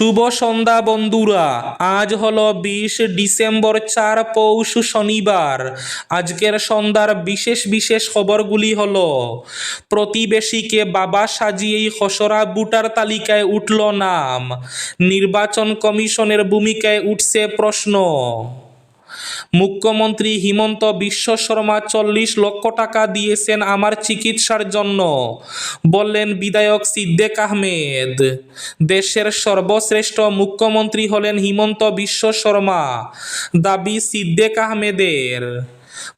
শুভ সন্ধ্যা বন্ধুরা। আজ হল বিশ ডিসেম্বর চার পৌষ শনিবার। আজকের সন্ধ্যার বিশেষ বিশেষ খবরগুলি হল, প্রতিবেশীকে বাবা সাজিয়েই খসড়া বুটার তালিকায় উঠল নাম। নির্বাচন কমিশনের ভূমিকায় উঠছে প্রশ্ন। মুখ্যমন্ত্রী হিমন্ত বিশ্ব শর্মা চল্লিশ লক্ষ টাকা দিয়েছেন আমার চিকিৎসার জন্য, বললেন বিধায়ক সিদ্দেক আহমেদ। দেশের সর্বশ্রেষ্ঠ মুখ্যমন্ত্রী হলেন হিমন্ত বিশ্ব শর্মা, দাবি সিদ্দেক আহমেদের।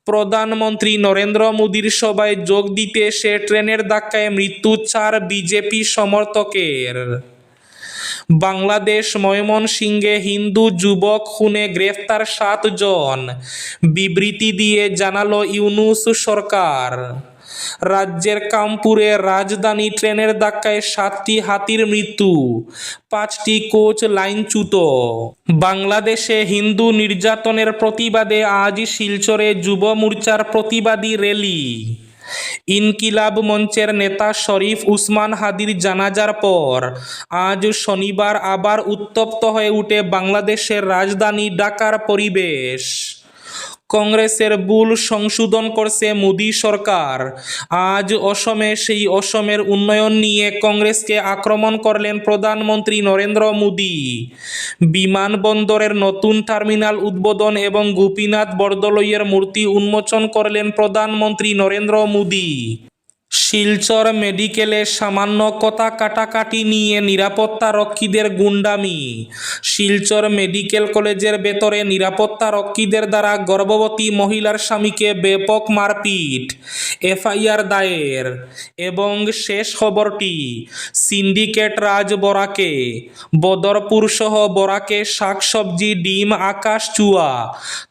প্রধানমন্ত্রী নরেন্দ্র মোদীর সভায় যোগ দিতে সে ট্রেনের ধাক্কায় মৃত্যু চার বিজেপি সমর্থকের। বাংলাদেশ ময়মনসিংহে হিন্দু যুবক খুনে গ্রেফতার সাতজন। বিবৃতি দিয়ে জানালো ইউনুস সরকার। রাজ্যের কামপুরে রাজধানী ট্রেনের ধাক্কায় সাতটি হাতির মৃত্যু, পাঁচটি কোচ লাইনচ্যুত। বাংলাদেশে হিন্দু নির্যাতনের প্রতিবাদে আজ শিলচরে যুব মোর্চার প্রতিবাদী র্যালি। ইনকিলাব মঞ্চের নেতা শরীফ উসমান হাদির জানাজার পর আজ শনিবার আবার উত্তপ্ত হয়ে উঠে বাংলাদেশের রাজধানী ঢাকার পরিবেশ। কংগ্রেসের ভুল সংশোধন করছে মোদী সরকার। আজ অসমে সেই অসমের উন্নয়ন নিয়ে কংগ্রেসকে আক্রমণ করলেন প্রধানমন্ত্রী নরেন্দ্র মোদী। বিমানবন্দরের নতুন টার্মিনাল উদ্বোধন এবং গোপীনাথ বরদলৈয়ের মূর্তি উন্মোচন করলেন প্রধানমন্ত্রী নরেন্দ্র মোদী। শিলচর মেডিকেলে সামান্য কথা কাটাকাটি নিয়ে নিরাপত্তা রক্ষীদের গুন্ডামি। শিলচর মেডিকেল কলেজের ভেতরে নিরাপত্তা রক্ষীদের দ্বারা গর্ভবতী মহিলার স্বামীকে ব্যাপক মারপিট, এফআইআর দায়ের এবং শেষ খবরটি সিন্ডিকেট রাজ বরাকে, বদরপুর সহ বরাকে শাকসবজি, ডিম, আকাশ, চুয়া।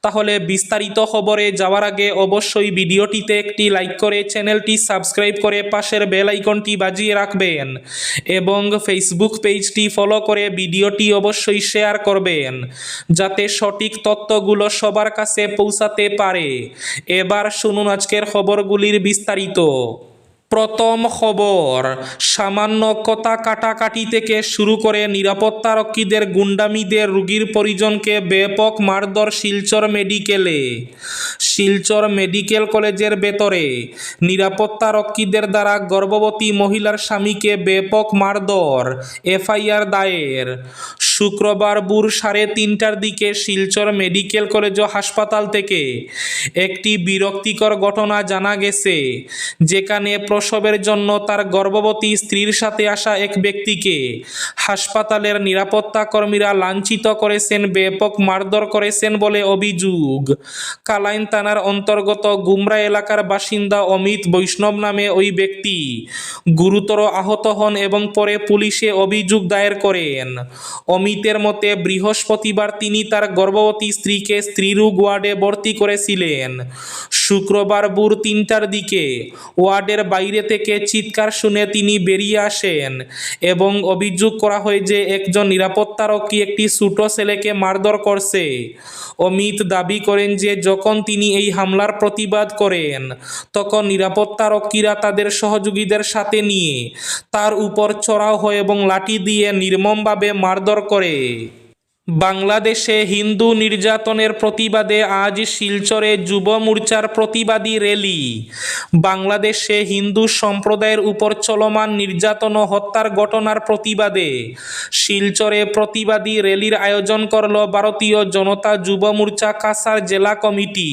তাহলে বিস্তারিত খবরে যাওয়ার আগে অবশ্যই ভিডিওটিতে একটি লাইক করে চ্যানেলটি সাবস্ক্রাইব করে পাশের বেল আইকনটি বাজিয়ে রাখবেন এবং ফেসবুক পেজটি ফলো করে ভিডিওটি অবশ্যই শেয়ার করবেন, যাতে সঠিক তথ্যগুলো সবার কাছে পৌঁছাতে পারে। এবার শুনুন আজকের খবরগুলির বিস্তারিত। প্রথম খবর, সামান্য কথা কাটাকাটি থেকে শুরু করে নিরাপত্তারক্ষীদের গুন্ডামিদের রোগীর পরিজনকে ব্যাপক মারধর শিলচর মেডিকেলে। শিলচর মেডিকেল কলেজের ভেতরে নিরাপত্তারক্ষীদের দ্বারা গর্ভবতী মহিলার স্বামীকে ব্যাপক মারধর, এফআইআর দায়ের। শুক্রবার ভোর সাড়ে তিনটার দিকে শিলচর মেডিকেল কলেজ ও হাসপাতাল থেকে একটি বিরক্তিকর ঘটনা জানা গেছে, যেখানে প্রসবের জন্য তার গর্ভবতী স্ত্রীর সাথে আসা এক ব্যক্তিকে হাসপাতালের নিরাপত্তা কর্মীরা লাঞ্ছিত করেছেন, ব্যাপক মারধর করেছেন বলে অভিযোগ। কালাইন থানার অন্তর্গত গুমরা এলাকার বাসিন্দা অমিত বৈষ্ণব নামে ওই ব্যক্তি গুরুতর আহত হন এবং পরে পুলিশে অভিযোগ দায়ের করেন। অমিতের মতে বৃহস্পতিবার তিনি তার গর্ভবতী স্ত্রীকে স্ত্রীরোগ ওয়ার্ডে ভর্তি করেছিলেন। শুক্রবার ভোর তিনটার দিকে ওয়ার্ডের বাইরে থেকে চিৎকার শুনে তিনি বেরিয়ে আসেন এবং অভিযোগ করা হয় যে একজন নিরাপত্তারক্ষী একটি ছোট ছেলেকে মারধর করছে। অমিত দাবি করেন যে যখন তিনি এই হামলার প্রতিবাদ করেন, তখন নিরাপত্তারক্ষীরা তাদের সহযোগীদের সাথে নিয়ে তার উপর চড়াও হয় এবং লাঠি দিয়ে নির্মমভাবে মারধর করে। করে বাংলাদেশে হিন্দু নির্যাতনের প্রতিবাদে আজ শিলচরে যুব মোর্চার প্রতিবাদী র্যালি। বাংলাদেশে হিন্দু সম্প্রদায়ের উপর চলমান নির্যাতন ও হত্যার ঘটনার প্রতিবাদে শিলচরে প্রতিবাদী র্যালির আয়োজন করল ভারতীয় জনতা যুব মোর্চা কাসার জেলা কমিটি।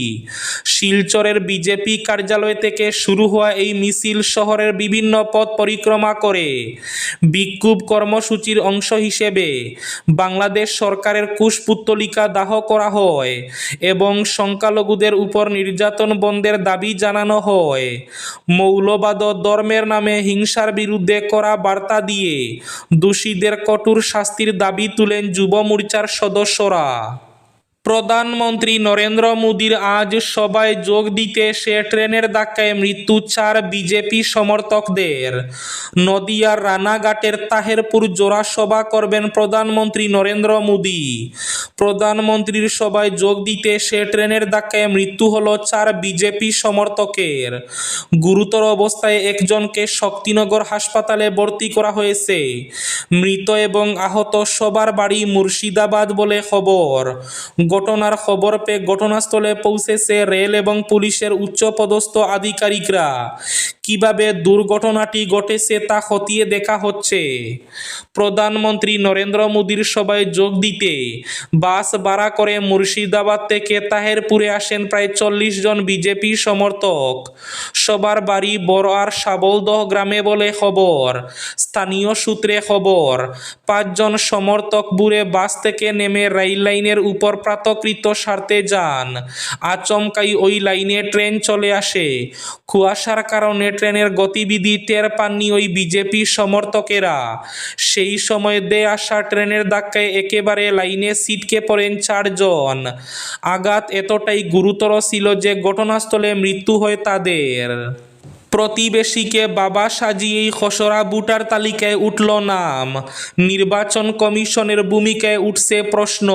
শিলচরের বিজেপি কার্যালয় থেকে শুরু হওয়া এই মিছিল শহরের বিভিন্ন পথ পরিক্রমা করে। বিক্ষোভ কর্মসূচির অংশ হিসেবে বাংলাদেশ সরকারের কুশপুত্তলিকা দাহ করা হয় এবং সংখ্যালঘুদের উপর নির্যাতন বন্ধের দাবি জানানো হয়। মৌলবাদ ধর্মের নামে হিংসার বিরুদ্ধে করা বার্তা দিয়ে দোষীদের কঠোর শাস্তির দাবি তুলেন যুব মোর্চার সদস্যরা। প্রধানমন্ত্রী নরেন্দ্র মোদীর আজ সভায় যোগ দিতে সে ট্রেনের ধাক্কায় মৃত্যু চার বিজেপি সমর্থকদের। নদিয়ার রানাঘাটের তাহেরপুর জোড়া সভা করবেন প্রধানমন্ত্রী নরেন্দ্র মোদী। প্রধানমন্ত্রীর সভায় যোগ দিতে সে ট্রেনের ধাক্কায় মৃত্যু হল চার বিজেপি সমর্থকের। গুরুতর অবস্থায় একজনকে শক্তিনগর হাসপাতালে ভর্তি করা হয়েছে। মৃত এবং আহত সবার বাড়ি মুর্শিদাবাদ বলে খবর। ঘটনার খবর পেয়ে ঘটনাস্থলে পৌঁছেছে রেল এবং পুলিশের উচ্চপদস্থ আধিকারিকরা। কীভাবে দুর্ঘটনাটি ঘটেছে তা খতিয়ে দেখা হচ্ছে। প্রধানমন্ত্রী নরেন্দ্র মোদীর সভায় যোগ দিতে বাস ভাড়া করে মুর্শিদাবাদ থেকে তাহেরপুরে আসেন প্রায় চল্লিশ জন বিজেপি সমর্থক। সবার বাড়ি বড়ার সাবলদহ গ্রামে বলে খবর। স্থানীয় সূত্রে খবর, পাঁচজন সমর্থক বুড়ে বাস থেকে নেমে রেল লাইনের উপর প্রাতকৃত সারতে যান। আচমকাই ওই লাইনে ট্রেন চলে আসে। কুয়াশার কারণে ট্রেনের গতিবিধি টের পাননি ওই বিজেপি সমর্থকেরা। সেই সময় দে আসা ট্রেনের ধাক্কায় একেবারে লাইনে সিটকে পড়েন চারজন। আঘাত এতটাই গুরুতর ছিল যে ঘটনাস্থলে মৃত্যু হয় তাদের। প্রতিবেশীকে বাবা সাজিয়েই খসড়া ভোটার তালিকায় উঠল নাম। নির্বাচন কমিশনের ভূমিকায় উঠছে প্রশ্ন।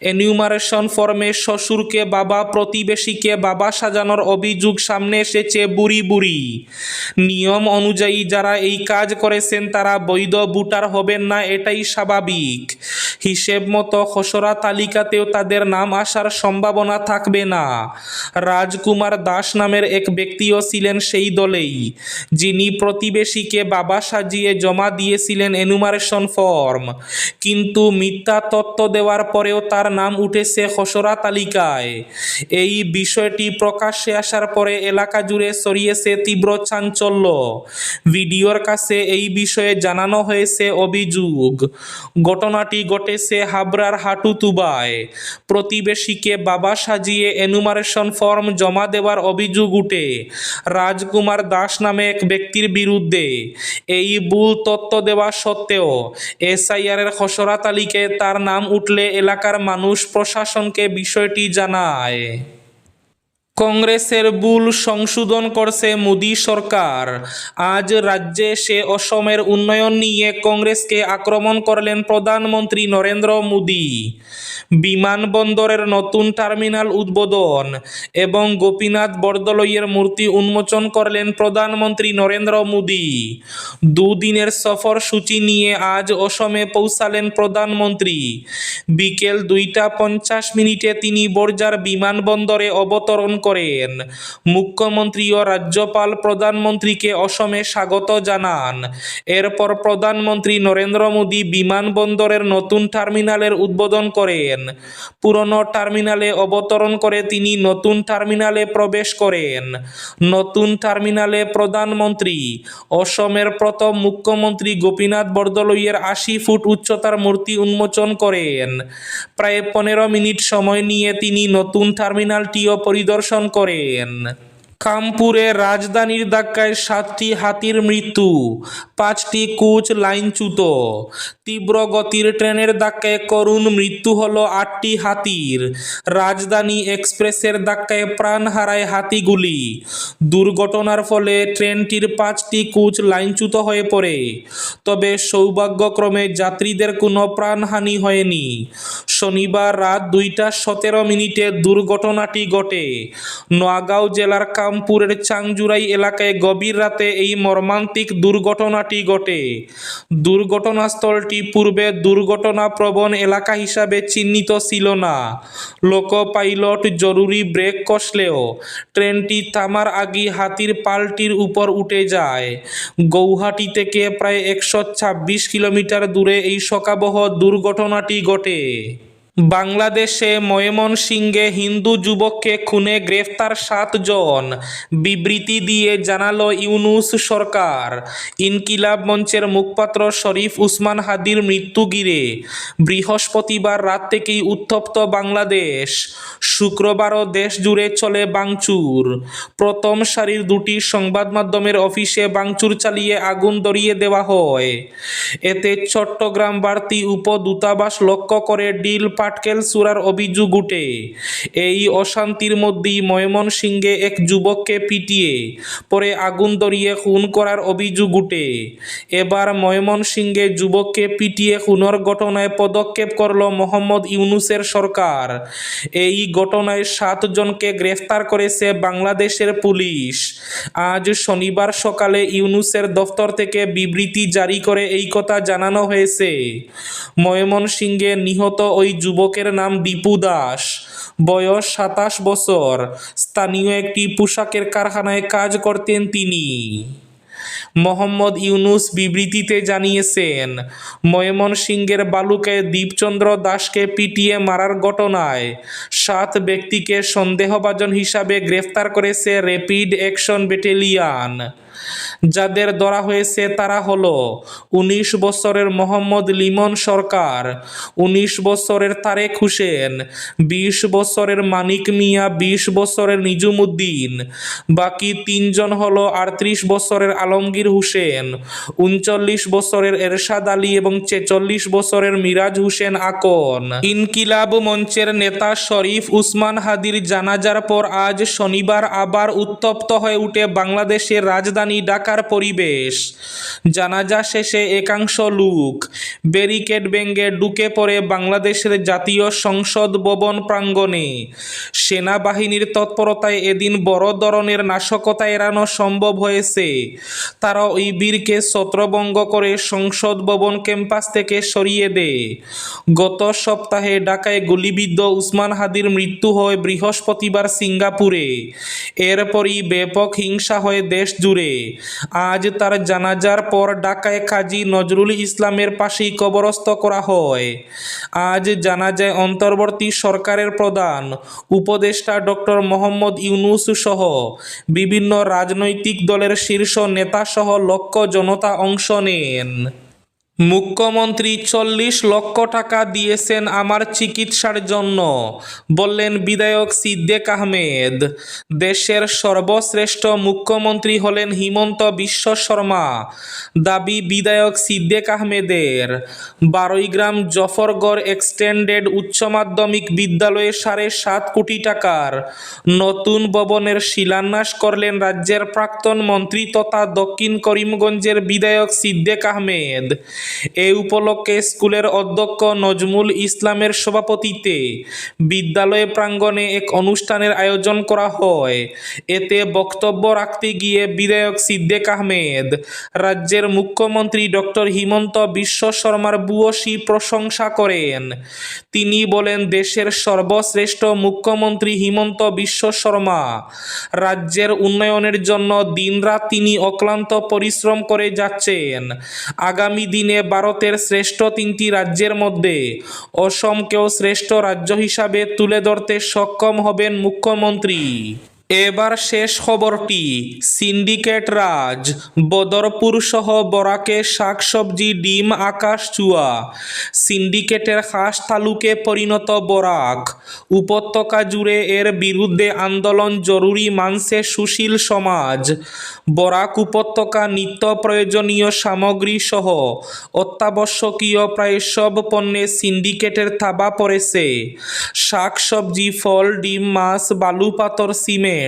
এনিউমারেশন ফর্মে শ্বশুরকে বাবা, প্রতিবেশীকে বাবা সাজানোর অভিযোগ সামনে এসেছে বুড়ি বুড়ি। নিয়ম অনুযায়ী যারা এই কাজ করেছেন তারা বৈধ ভোটার হবেন না, এটাই স্বাভাবিক। হিসেব মতো খসড়া তালিকাতেও তাদের নাম আসার সম্ভাবনা থাকবে না। রাজকুমার দাস নামের এক ব্যক্তিও ছিলেন সেই দলেই। যিনি প্রতিবেশীকে বাবা সাজিয়ে জমা দিয়েছিলেন এনুমারেশন ফর্ম। কিন্তু মিথ্যা তত্ত্ব দেওয়ার পরেও তার নাম উঠেছে খসড়া তালিকায়। এই বিষয়টি প্রকাশ্যে আসার পরে এলাকা জুড়ে ছড়িয়েছে তীব্র চাঞ্চল্য। ভিডিওর কাছে এই বিষয়ে জানানো হয়েছে অভিযোগ। ঘটনাটি ঘটেছে হাবড়ার হাটুতুবায়। প্রতিবেশীকে বাবা সাজিয়ে এনুমারেশন ফর্ম জমা দেওয়ার অভিযোগ উঠে। রাজকুমার দাস নামে এক ব্যক্তির বিরুদ্ধে এই ভুল তত্ত্ব দেওয়া সত্ত্বেও এসআইআরের খসড়া তালিকায় তার নাম উঠলে এলাকার মানুষ প্রশাসনকে বিষয়টি জানায়। কংগ্রেসের ভুল সংশোধন করছে মোদী সরকার। আজ রাজ্যে সে অসমের উন্নয়ন নিয়ে কংগ্রেসকে আক্রমণ করলেন প্রধানমন্ত্রী নরেন্দ্র মোদী। বিমানবন্দরের নতুন টার্মিনাল উদ্বোধন এবং গোপীনাথ বরদলৈয়ের মূর্তি উন্মোচন করলেন প্রধানমন্ত্রী নরেন্দ্র মোদী। দুদিনের সফর সূচি নিয়ে আজ অসমে পৌঁছালেন প্রধানমন্ত্রী। বিকেল দুইটা পঞ্চাশ মিনিটে তিনি বর্জার বিমানবন্দরে অবতরণ করেন মুখ্যমন্ত্রী ও রাজ্যপাল প্রধানমন্ত্রীকে অসমে স্বাগত জানান। এরপর প্রধানমন্ত্রী নরেন্দ্র মোদী বিমানবন্দরের নতুন টার্মিনালের উদ্বোধন করেন। পুরনো টার্মিনালে অবতরণ করে তিনি নতুন টার্মিনালে প্রবেশ করেন। নতুন টার্মিনালে প্রধানমন্ত্রী, অসমের প্রথম মুখ্যমন্ত্রী গোপীনাথ বরদলৈয়ের আশি ফুট উচ্চতার মূর্তি উন্মোচন করেন। প্রায় পনেরো মিনিট সময় নিয়ে তিনি নতুন টার্মিনালটিও পরিদর্শন করেন। কামপুরে রাজধানীর ধাক্কায় সাতটি হাতির মৃত্যু, পাঁচটি কোচ লাইনচ্যুত। তীব্র গতির ট্রেনের ধাক্কায় করুণ মৃত্যু হল আটটি হাতির। রাজধানী এক্সপ্রেসের ধাক্কায় প্রাণ হারায় হাতিগুলি। দুর্ঘটনার ফলে ট্রেনটির পাঁচটি কোচ লাইনচ্যুত হয়ে পড়ে। তবে সৌভাগ্যক্রমে যাত্রীদের কোনো প্রাণহানি হয়নি। শনিবার রাত দুইটা সতেরো মিনিটে দুর্ঘটনাটি ঘটে। নোয়াগাঁও জেলার কামপুরের চাংজুরাই এলাকায় গভীর রাতে এই মর্মান্তিক দুর্ঘটনাটি ঘটে। দুর্ঘটনাস্থলটি পূর্বে দুর্ঘটনা প্রবণ এলাকা হিসাবে চিহ্নিত ছিল না। লোকো পাইলট জরুরি ব্রেক কষলেও ট্রেনটি থামার আগে হাতির পালটির উপর উঠে যায়। গৌহাটি থেকে প্রায় একশো ছাব্বিশ কিলোমিটার দূরে এই শোকাবহ দুর্ঘটনাটি ঘটে। বাংলাদেশে ময়মনসিংহে হিন্দু যুবককে খুনে গ্রেফতার সাতজন। বিবৃতি দিয়ে জানালো ইউনুস সরকার। ইনকিলাব মঞ্চের মুখপাত্র শরীফ উসমান হাদির মৃত্যু গিরে বৃহস্পতিবার রাত থেকেই উত্তপ্ত বাংলাদেশ। শুক্রবারও দেশ জুড়ে চলে বাংচুর। প্রথম সারির দুটি সংবাদ মাধ্যমের অফিসে বাংচুর চালিয়ে আগুন ধরিয়ে দেওয়া হয়। এতে চট্টগ্রাম বাড়তি উপদূতাবাস লক্ষ্য করে ডিল পাটকেল সুরার অভিযোগ উঠে। এই অশান্তির মধ্যেই ময়মনসিংহে এক যুবককে পিটিয়ে পরে আগুন ধরিয়ে খুন করার অভিযোগ উঠে। এবার ময়মনসিংহে যুবককে পিটিয়ে খুনের ঘটনায় পদক্ষেপ করল মোহাম্মদ ইউনুসের সরকার। এই ঘটনায় সাতজনকে গ্রেফতার করেছে বাংলাদেশের পুলিশ। আজ শনিবার সকালে ইউনুসের দফতর থেকে বিবৃতি জারি করে এই কথা জানানো হয়েছে। ময়মনসিংহে নিহত ওই যুবকের নাম দীপু দাস। বয়স সাতাশ বছর। স্থানীয় একটি পোশাকের কারখানায় কাজ করতেন তিনি। মোহাম্মদ ইউনুস বিবৃতিতে জানিয়েছেন ময়মনসিংহের বালুকায় দীপচন্দ্র দাসকে পিটিয়ে মারার ঘটনায় সাত ব্যক্তিকে সন্দেহভাজন হিসাবে গ্রেফতার করেছে র্যাপিড অ্যাকশন ব্যাটালিয়ান। যাদের ধরা হয়েছে তারা হলো উনিশ বছরের মোহাম্মদ লিমন সরকার, উনিশ বছরের তারেক হোসেন, বিশ বছরের মানিক মিয়া, বিশ বছরের নিজুমুদ্দিন, বাকি তিনজন হলো আটত্রিশ বছরের আলমগীর হোসেন, উনচল্লিশ বছরের এরশাদ আলী এবং ছেচল্লিশ বছরের মিরাজ হোসেন আকন। ইনকিলাব মঞ্চের নেতা শরীফ উসমান হাদির জানাজার পর আজ শনিবার আবার উত্তপ্ত হয়ে উঠে বাংলাদেশের রাজধানী ঢাকার পরিবেশ। জানাজা শেষে একাংশ লুক ব্যারিকেড ভেঙে ঢুকে পড়ে বাংলাদেশের জাতীয় সংসদ ভবন প্রাঙ্গণে। সেনাবাহিনীর তৎপরতায় এদিন বড় ধরনের নাশকতা এড়ানো সম্ভব হয়েছে। তারা ওই বীরকে ছত্রভঙ্গ করে সংসদ ভবন ক্যাম্পাস থেকে সরিয়ে দেয়। গত সপ্তাহে ঢাকায় গুলিবিদ্ধ উসমান হাদির মৃত্যু হয় বৃহস্পতিবার সিঙ্গাপুরে। এরপরই ব্যাপক হিংসা হয় দেশ জুড়ে আজ তার জানাজার পর ঢাকায় কাজী নজরুল ইসলামের পাশেই কবরস্থ করা হয়। আজ জানাজায় অন্তর্বর্তী সরকারের প্রধান উপদেষ্টা ডক্টর মোহাম্মদ ইউনুস সহ বিভিন্ন রাজনৈতিক দলের শীর্ষ নেতাসহ লক্ষ জনতা অংশ নেন। মুখ্যমন্ত্রী চল্লিশ লক্ষ টাকা দিয়েছেন আমার চিকিৎসার জন্য, বললেন বিধায়ক সিদ্দেক আহমেদ। দেশের সর্বশ্রেষ্ঠ মুখ্যমন্ত্রী হলেন হিমন্ত বিশ্ব শর্মা, দাবি বিধায়ক সিদ্দেক আহমেদের। বারৈগ্রাম জফরগড় এক্সটেন্ডেড উচ্চ মাধ্যমিক বিদ্যালয়ে সাড়ে সাত কোটি টাকার নতুন ভবনের শিলান্যাস করলেন রাজ্যের প্রাক্তন মন্ত্রী তথা দক্ষিণ করিমগঞ্জের বিধায়ক সিদ্দেক আহমেদ। এ উপলক্ষে স্কুলের অধ্যক্ষ নজমুল ইসলামের সভাপতিত্বে বিদ্যালয় প্রাঙ্গণে এক অনুষ্ঠানের আয়োজন করা হয়। এতে বক্তব্য রাখতে গিয়ে বিধায়ক সিদ্দেক আহমেদ, রাজ্যের মুখ্যমন্ত্রী ডক্টর হিমন্ত বিশ্ব শর্মার ভূয়সী প্রশংসা করেন। তিনি বলেন, দেশের সর্বশ্রেষ্ঠ মুখ্যমন্ত্রী হিমন্ত বিশ্ব শর্মা, রাজ্যের উন্নয়নের জন্য দিনরাত তিনি অক্লান্ত পরিশ্রম করে যাচ্ছেন। আগামী দিনে ভারতের শ্রেষ্ঠ তিনটি রাজ্যের মধ্যে অসমকেও শ্রেষ্ঠ রাজ্য হিসাবে তুলে ধরতে সক্ষম হবেন মুখ্যমন্ত্রী। এবার শেষ খবরটি। সিন্ডিকেট রাজ, বদরপুর সহ বরাকে শাকসবজি, ডিম, আকাশ চুয়া। সিন্ডিকেটের খাস তালুকে পরিণত বরাক। উপত্যকা জুড়ে এর বিরুদ্ধে আন্দোলন জরুরি মানছে সুশীল সমাজ। বরাক উপত্যকা নিত্য প্রয়োজনীয় সামগ্রী সহ অত্যাবশ্যকীয় প্রায় সব পণ্যে সিন্ডিকেটের থাবা পড়েছে। শাকসবজি, ফল, ডিম, মাছ, বালু, পাথর, সিমেন্ট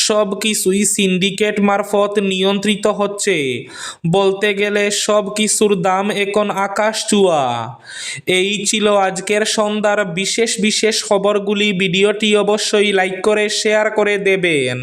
সব কিছুই সিন্ডিকেট মারফত নিয়ন্ত্রিত হচ্ছে। বলতে গেলে সব কিছুর দাম এখন আকাশ চুয়া এই ছিল আজকের সন্ধ্যার বিশেষ বিশেষ খবরগুলি। ভিডিওটি অবশ্যই লাইক করে, শেয়ার করে দেবেন।